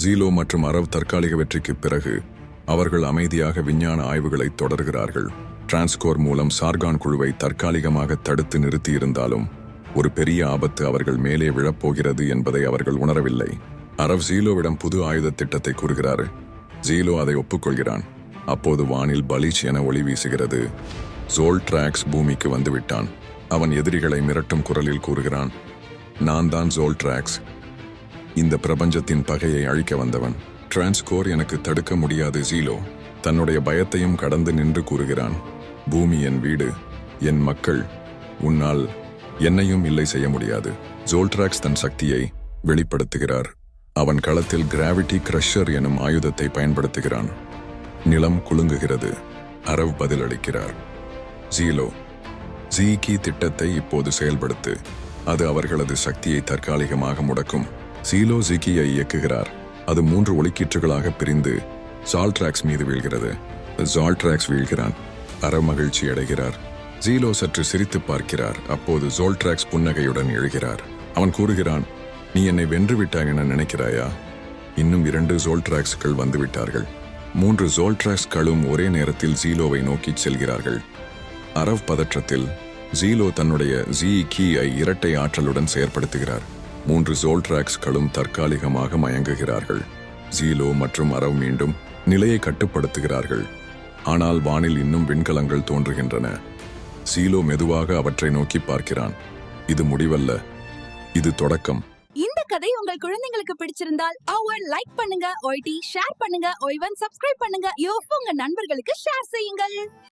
ஜீலோ மற்றும் அரவ் தற்காலிக வெற்றிக்கு பிறகு அவர்கள் அமைதியாக விஞ்ஞான ஆய்வுகளை தொடர்கிறார்கள். டிரான்ஸ்கோர் மூலம் சார்கான் குழுவை தற்காலிகமாக தடுத்து நிறுத்தியிருந்தாலும் ஒரு பெரிய ஆபத்து அவர்கள் மேலே விழப்போகிறது என்பதை அவர்கள் உணரவில்லை. அரவ் ஜீலோவிடம் புது ஆயுத திட்டத்தை கூறுகிறார். ஜீலோ அதை ஒப்புக்கொள்கிறான். அப்போது வானில் பலீச் என ஒளி வீசுகிறது. ஜோல் டிராக்ஸ் பூமிக்கு வந்துவிட்டான். அவன் எதிரிகளை மிரட்டும் குரலில் கூறுகிறான். நான் தான் ஜோல் டிராக்ஸ் இந்த பிரபஞ்சத்தின் பகையை அழிக்க வந்தவன். டிரான்ஸ்கோர் எனக்கு தடுக்க முடியாது ஜீலோ தன்னுடைய பயத்தையும் கடந்து நின்று கூறுகிறான். பூமி என் வீடு என் மக்கள். உன்னால் என்னையும் இல்லை செய்ய முடியாது. ஜோல்ட்ராக்ஸ் தன் சக்தியை வெளிப்படுத்துகிறார். அவன் களத்தில் கிராவிட்டி கிரஷர் எனும் ஆயுதத்தை பயன்படுத்துகிறான். நிலம் குலுங்குகிறது. அரவ் பதிலளிக்கிறார். ஜீலோ ஜீகி திட்டத்தை இப்போது செயல்படுத்து. அது அவர்களது சக்தியை தற்காலிகமாக முடக்கும். சீலோ ஜிகியை இயக்குகிறார். அது மூன்று ஒளிக்கீற்றுகளாக பிரிந்து ஜால்ட்ராக்ஸ் மீது வீழ்கிறது. ஜால்ட்ராக்ஸ் வீழ்கிறான். அறமகிழ்ச்சி அடைகிறார். ஜீலோ சற்று சிரித்து பார்க்கிறார். அப்போது ஜோல்ட்ராக்ஸ் புன்னகையுடன் எழுகிறார். அவன் கூறுகிறான் நீ என்னை வென்று விட்டாய் என நினைக்கிறாயா? இன்னும் இரண்டு ஜோல்ட்ராக்ஸ்கள் வந்துவிட்டார்கள். மூன்று ஜோல்ட்ராக்ஸ்களும் ஒரே நேரத்தில் ஜீலோவை நோக்கிச் செல்கிறார்கள். அரவ் பதற்றத்தில் ஜீலோ தன்னுடைய ஜி கீயை இரட்டை ஆற்றலுடன் செயற்படுத்துகிறார். மூன்று ஜோல்ட்ராக்ஸ்களும் தற்காலிகமாக மயங்குகிறார்கள். ஜீலோ மற்றும் அரவ் மீண்டும் நிலையை கட்டுப்படுத்துகிறார்கள். ஆனால் வானில் இன்னும் விண்கலங்கள் தோன்றுகின்றன. சீலோ மெதுவாக அவற்றை நோக்கி பார்க்கிறான். இது முடிவல்ல. இது தொடக்கம். இந்த கதை உங்கள் குழந்தைங்களுக்கு பிடிச்சிருந்தால் அவர் லைக் பண்ணுங்க ஒய்டி ஷேர் பண்ணுங்க ஒய்வன் சப்ஸ்கிரைப் பண்ணுங்க யோ உங்க நண்பர்களுக்கு ஷேர் செய்யுங்கள்.